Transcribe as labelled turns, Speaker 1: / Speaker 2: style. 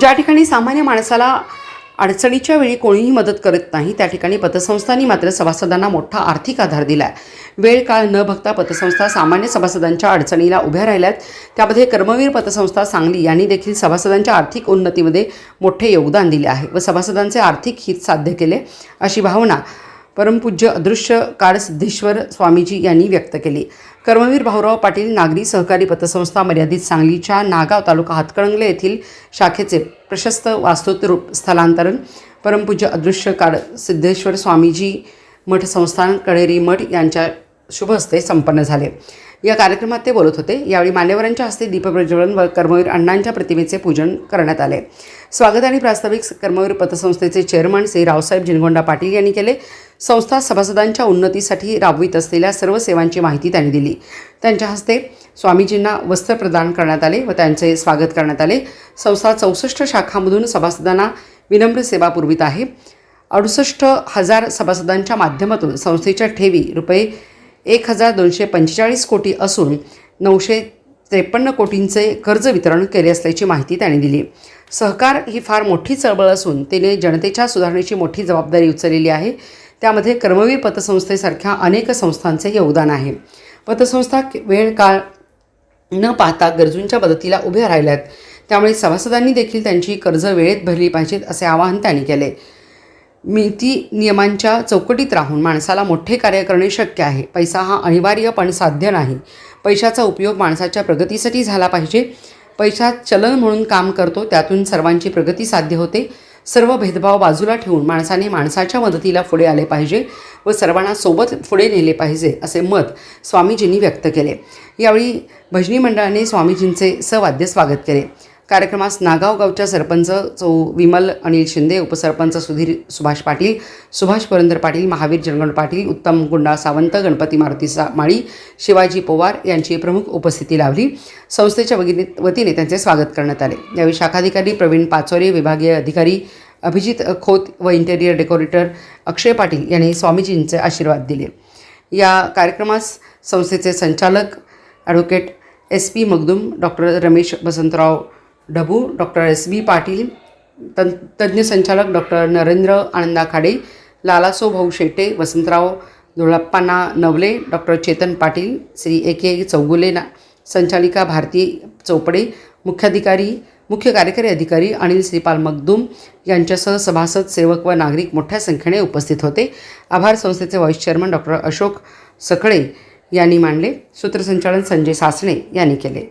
Speaker 1: ज्या ठिकाणी सामान्य माणसाला अडचणीच्या वेळी कोणीही मदत करत नाही त्या ठिकाणी पतसंस्थांनी मात्र सभासदांना मोठा आर्थिक आधार दिला आहे वेळ काळ न बघता पतसंस्था सामान्य सभासदांच्या अडचणीला उभ्या राहिल्यात. त्यामध्ये कर्मवीर पतसंस्था सांगली यांनी देखील सभासदांच्या आर्थिक उन्नतीमध्ये मोठे योगदान दिले आहे व सभासदांचे आर्थिक हित साध्य केले अशी भावना परमपूज्य अदृश्य काळसिद्धेश्वर स्वामीजी यांनी व्यक्त केली. कर्मवीर भाऊराव पाटील नागरी सहकारी पतसंस्था मर्यादित सांगलीच्या नागाव तालुका हातकणंगले येथील शाखेचे प्रशस्त वास्तुरूप स्थलांतरण परमपूज्य अदृश्य काळ सिद्धेश्वर स्वामीजी मठ संस्थान कळेरी मठ यांच्या शुभहस्ते संपन्न झाले. या कार्यक्रमात ते बोलत होते. यावेळी मान्यवरांच्या हस्ते दीपप्रज्वलन व कर्मवीर अण्णांच्या प्रतिमेचे पूजन करण्यात आले. स्वागत आणि प्रास्ताविक कर्मवीर पतसंस्थेचे चेअरमन श्री रावसाहेब जिनगोंडा पाटील यांनी केले. संस्था सभासदांच्या उन्नतीसाठी राबवित असलेल्या सर्व सेवांची माहिती त्यांनी दिली. त्यांच्या हस्ते स्वामीजींना वस्त्र प्रदान करण्यात आले व त्यांचे स्वागत करण्यात आले. संस्था चौसष्ट शाखामधून सभासदांना विनम्र सेवा पुरवित आहे. अडुसष्ट हजार सभासदांच्या माध्यमातून संस्थेच्या ठेवी रुपये एक हजार दोनशे पंचेचाळीस कोटी असून नऊशे त्रेपन्न कोटींचे कर्ज वितरण केले असल्याची माहिती त्यांनी दिली. सहकार ही फार मोठी चळवळ असून तिने जनतेच्या सुधारणेची मोठी जबाबदारी उचललेली आहे. त्यामध्ये कर्मवीर पतसंस्थेसारख्या अनेक संस्थांचे योगदान आहे. पतसंस्था वेळ काळ न पाहता गरजूंच्या मदतीला उभ्या राहिल्यात. त्यामुळे सभासदांनी देखील त्यांची कर्ज वेळेत भरली पाहिजेत असे आवाहन त्यांनी केले. नीती नियमांच्या चौकटीत राहून माणसाला मोठे कार्य करणे शक्य आहे. पैसा हा अनिवार्य पण साध्य नाही. पैशाचा उपयोग माणसाच्या प्रगतीसाठी झाला पाहिजे. पैसा चलन म्हणून काम करतो त्यातून सर्वांची प्रगती साध्य होते. सर्व भेदभाव बाजूला ठेवून माणसाने माणसाच्या मदतीला पुढे आले पाहिजे व सर्वांना सोबत पुढे नेले पाहिजे असे मत स्वामीजींनी व्यक्त केले. यावेळी भजनी मंडळाने स्वामीजींचे सवाद्य स्वागत केले. कार्यक्रमास नागाव गावच्या सरपंच चौ विमल अनिल शिंदे उपसरपंच सुधीर सुभाष पाटील सुभाष पुरंदर पाटील महावीर जनगण पाटील उत्तम गुंडा सावंत गणपती मारुती सा माळी शिवाजी पवार यांची प्रमुख उपस्थिती लावली संस्थेच्या वगिने वतीने त्यांचे स्वागत करण्यात आले. यावेळी शाखाधिकारी प्रवीण पाचोरे विभागीय अधिकारी अभिजित खोत व इंटेरियर डेकोरेटर अक्षय पाटील यांनी स्वामीजींचे आशीर्वाद दिले. या कार्यक्रमास संस्थेचे संचालक advocate S P Magdum doctor Ramesh Vasantrao Dhabu doctor S B Patil तं तज्ज्ञ संचालक doctor Narendra Ananda Khade Lalaso Bhau Shete Vasantrao धुळप्पांना Navale doctor Chetan Patil Shri A K Chougule ना संचालिका भारती चोपडे मुख्याधिकारी मुख्य कार्यकारी अधिकारी अनिल श्रीपाल मगदूम यांच्यासह सभासद सेवक व नागरिक मोठ्या संख्येने उपस्थित होते. आभार संस्थेचे vice chairman doctor Ashok Sakhale यांनी मांडले. सूत्रसंचालन संजय सासणे यांनी केले.